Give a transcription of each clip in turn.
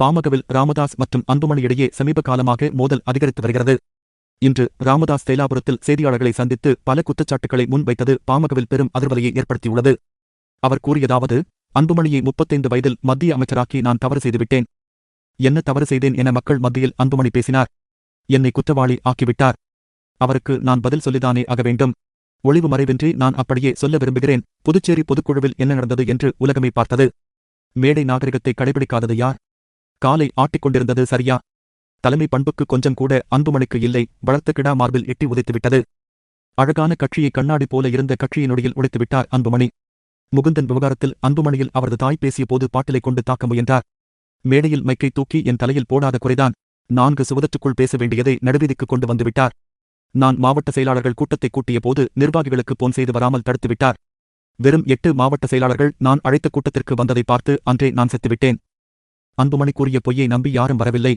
பாமகவில் ராமதாஸ் மற்றும் அன்புமணி இடையே சமீப காலமாக மோதல் அதிகரித்து வருகிறது. இன்று ராமதாஸ் தைலாபுரத்தில் செய்தியாளர்களை சந்தித்து பல குற்றச்சாட்டுகளை முன்வைத்தது பாமகவில் பெரும் அதிர்வலையை ஏற்படுத்தியுள்ளது. அவர் கூறியதாவது அன்புமணியை முப்பத்தைந்து வயதில் மத்திய அமைச்சராக்கி நான் தவறு செய்துவிட்டேன். என்ன தவறு செய்தேன் என மக்கள் மத்தியில் அன்புமணி பேசினார். என்னை குற்றவாளி ஆக்கிவிட்டார். அவருக்கு நான் பதில் சொல்லிதானே ஆக வேண்டும். ஒளிவு மறைவின்றி நான் அப்படியே சொல்ல விரும்புகிறேன். புதுச்சேரி பொதுக்குழுவில் என்ன நடந்தது என்று உலகமே பார்த்தது. மேடை நாகரிகத்தை கடைபிடிக்காதது யார்? காலை ஆட்டிக் கொண்டிருந்தது சரியா? தலைமை பண்புக்கு கொஞ்சம் கூட அன்புமணிக்கு இல்லை வளர்த்த கிடா மார்பில் எட்டி உதைத்துவிட்டது. அழகான கட்சியை கண்ணாடி போல இருந்த கட்சியினுடையில் நொடியில் உடைத்துவிட்டார் அன்புமணி. முகுந்தன் விவகாரத்தில் அன்புமணியில் அவரது தாய் பேசிய போது பாட்டிலை கொண்டு தாக்க முயன்றார். மேடையில் மைக்கை தூக்கி என் தலையில் போடாத குறைதான். நான்கு சுவதற்றுக்குள் பேச வேண்டியதை நடுவீதிக்கு கொண்டு வந்துவிட்டார். நான் மாவட்ட செயலாளர்கள் கூட்டத்தை கூட்டிய போது நிர்வாகிகளுக்கு போன் செய்து வராமல் தடுத்துவிட்டார். வெறும் எட்டு மாவட்ட செயலாளர்கள் நான் அழைத்த கூட்டத்திற்கு வந்ததை பார்த்து அன்றே நான் செத்துவிட்டேன். அன்புமணி கூறிய பொய்யை நம்பி யாரும் வரவில்லை.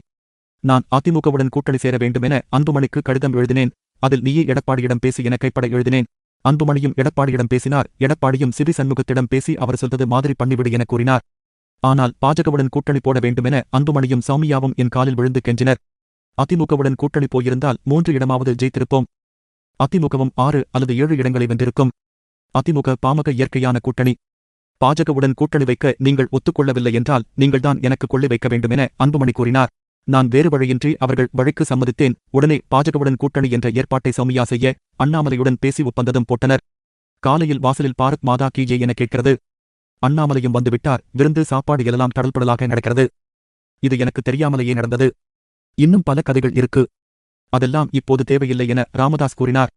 நான் அதிமுகவுடன் கூட்டணி சேர வேண்டுமென அன்புமணிக்கு கடிதம் எழுதினேன். அதில் நீயே எடப்பாடியிடம் பேசி என கைப்பட எழுதினேன். அன்புமணியும் எடப்பாடியிடம் பேசினார். எடப்பாடியும் சிவி சண்முகத்திடம் பேசி அவர் சொல்வது மாதிரி பண்ணிவிடு என கூறினார். ஆனால் பாஜகவுடன் கூட்டணி போட வேண்டுமென அன்புமணியும் சௌமியாவும் என் காலில் விழுந்து கெஞ்சினர். அதிமுகவுடன் கூட்டணி போயிருந்தால் மூன்று இடமாவது ஜெயித்திருப்போம். அதிமுகவும் ஆறு அல்லது ஏழு இடங்களை வென்றிருக்கும். அதிமுக பாமக இயற்கையான கூட்டணி. பாஜகவுடன் கூட்டணி வைக்க நீங்கள் ஒத்துக்கொள்ளவில்லை என்றால் நீங்கள்தான் எனக்கு கொள்ளி வைக்க வேண்டுமென அன்புமணி கூறினார். நான் வேறு வழியின்றி அவர்கள் வழிக்கு சம்மதித்தேன். உடனே பாஜகவுடன் கூட்டணி என்ற ஏற்பாட்டை சௌமியா செய்ய அண்ணாமலையுடன் பேசி ஒப்பந்ததும் போட்டனர். காலையில் வாசலில் பாரத் மாதா கீஜே என கேட்கிறது. அண்ணாமலையும் வந்துவிட்டார். விருந்து சாப்பாடு எல்லாம் தடல்படலாக நடக்கிறது. இது எனக்கு தெரியாமலேயே நடந்தது. இன்னும் பல கதைகள் இருக்கு. அதெல்லாம் இப்போது தேவையில்லை என ராமதாஸ் கூறினார்.